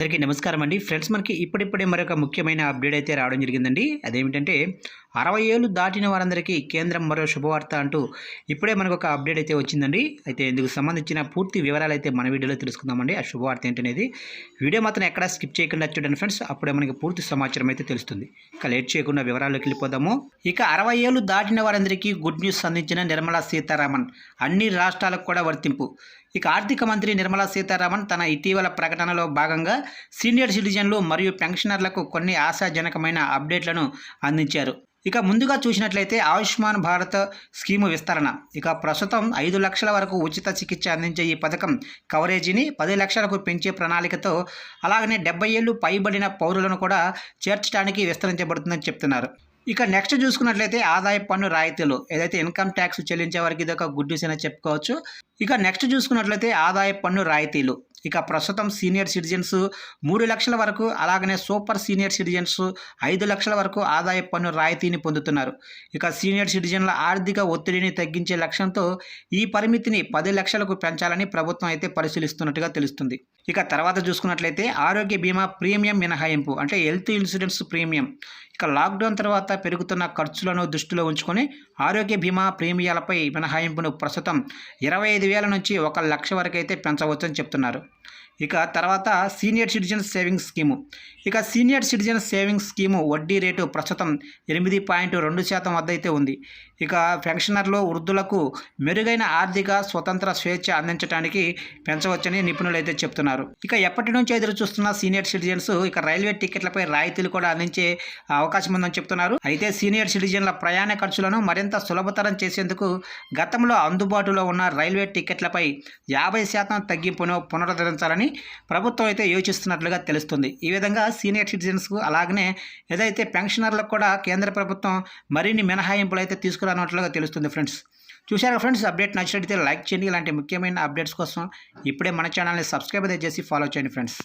అందరికీ నమస్కారం అండి. ఫ్రెండ్స్ మనకి ఇప్పుడిప్పుడే మరొక ముఖ్యమైన అప్డేట్ అయితే రావడం జరిగిందండి. అదేమిటంటే అరవై ఏళ్ళు దాటిన వారందరికీ కేంద్రం మరో శుభవార్త అంటూ ఇప్పుడే మనకు ఒక అప్డేట్ అయితే వచ్చిందండి. అయితే ఇందుకు సంబంధించిన పూర్తి వివరాలు అయితే మన వీడియోలో తెలుసుకుందామండి. ఆ శుభవార్త ఏంటనేది వీడియో మాత్రం ఎక్కడ స్కిప్ చేయకుండా చూడండి ఫ్రెండ్స్. అప్పుడే మనకి పూర్తి సమాచారం అయితే తెలుస్తుంది. ఇక లేట్ చేయకుండా వివరాల్లోకి వెళ్ళిపోదాము. ఇక అరవై ఏళ్ళు దాటిన వారందరికీ గుడ్ న్యూస్ అందించిన నిర్మలా సీతారామన్. అన్ని రాష్ట్రాలకు కూడా వర్తింపు. ఇక ఆర్థిక మంత్రి నిర్మలా సీతారామన్ తన ఇటీవల ప్రకటనలో భాగంగా సీనియర్ సిటిజన్లు మరియు పెన్షనర్లకు కొన్ని ఆశాజనకమైన అప్డేట్లను అందించారు. ఇక ముందుగా చూసినట్లయితే ఆయుష్మాన్ భారత్ స్కీము విస్తరణ. ఇక ప్రస్తుతం ఐదు లక్షల వరకు ఉచిత చికిత్స అందించే ఈ పథకం కవరేజీని పది లక్షలకు పెంచే ప్రణాళికతో అలాగనే డెబ్బై ఏళ్ళు పైబడిన పౌరులను కూడా చేర్చడానికి విస్తరించబడుతుందని చెప్తున్నారు. ఇక నెక్స్ట్ చూసుకున్నట్లయితే ఆదాయ పన్ను రాయితీలు. ఏదైతే ఇన్కమ్ ట్యాక్స్ చెల్లించే వారికి ఇది ఒక గుడ్ న్యూస్ అని చెప్పుకోవచ్చు. ఇక నెక్స్ట్ చూసుకున్నట్లయితే ఆదాయ పన్ను రాయితీలు. ఇక ప్రస్తుతం సీనియర్ సిటిజన్స్ మూడు లక్షల వరకు అలాగనే సూపర్ సీనియర్ సిటిజన్స్ ఐదు లక్షల వరకు ఆదాయ పన్ను రాయితీని పొందుతున్నారు. ఇక సీనియర్ సిటిజన్ల ఆర్థిక ఒత్తిడిని తగ్గించే లక్ష్యంతో ఈ పరిమితిని పది లక్షలకు పెంచాలని ప్రభుత్వం అయితే పరిశీలిస్తున్నట్టుగా తెలుస్తుంది. ఇక తర్వాత చూసుకున్నట్లయితే ఆరోగ్య బీమా ప్రీమియం మినహాయింపు అంటే హెల్త్ ఇన్సూరెన్స్ ప్రీమియం. ఇక లాక్డౌన్ తర్వాత పెరుగుతున్న ఖర్చులను దృష్టిలో ఉంచుకొని ఆరోగ్య బీమా ప్రీమియాలపై మినహాయింపును ప్రస్తుతం ఇరవై ఐదు వేల నుంచి ఒక లక్ష వరకు అయితే పెంచవచ్చని చెప్తున్నారు. ఇక తర్వాత సీనియర్ సిటిజన్ సేవింగ్స్ స్కీము. ఇక సీనియర్ సిటిజన్ సేవింగ్స్ స్కీము వడ్డీ రేటు ప్రస్తుతం ఎనిమిది పాయింట్ రెండు శాతం వద్ద అయితే ఉంది. ఇక పెన్షనర్లు వృద్ధులకు మెరుగైన ఆర్థిక స్వతంత్ర స్వేచ్ఛ అందించడానికి పెంచవచ్చని నిపుణులు అయితే చెప్తున్నారు. ఇక ఎప్పటి నుంచి ఎదురు చూస్తున్న సీనియర్ సిటిజన్స్ ఇక రైల్వే టికెట్లపై రాయితీలు కూడా అందించే అవకాశం ఉందని చెప్తున్నారు. అయితే సీనియర్ సిటిజన్ల ప్రయాణ ఖర్చులను మరింత సులభతరం చేసేందుకు గతంలో అందుబాటులో ఉన్న రైల్వే టికెట్లపై యాభై శాతం తగ్గింపును పునరుద్ధరించాలని ప్రభుత్వం అయితే యోచిస్తున్నట్లుగా తెలుస్తుంది. ఈ విధంగా సీనియర్ సిటిజన్స్కు అలాగనే ఏదైతే పెన్షనర్లకు కూడా కేంద్ర ప్రభుత్వం మరిన్ని మినహాయింపులు అయితే తీసుకురానున్నట్లుగా తెలుస్తుంది ఫ్రెండ్స్. చూశారు ఫ్రెండ్స్ అప్డేట్ నచ్చినట్లయితే లైక్ చేయండి. ఇలాంటి ముఖ్యమైన అప్డేట్స్ కోసం ఇప్పుడే మన ఛానల్ని సబ్స్క్రైబ్ చేసి ఫాలో చేయండి ఫ్రెండ్స్.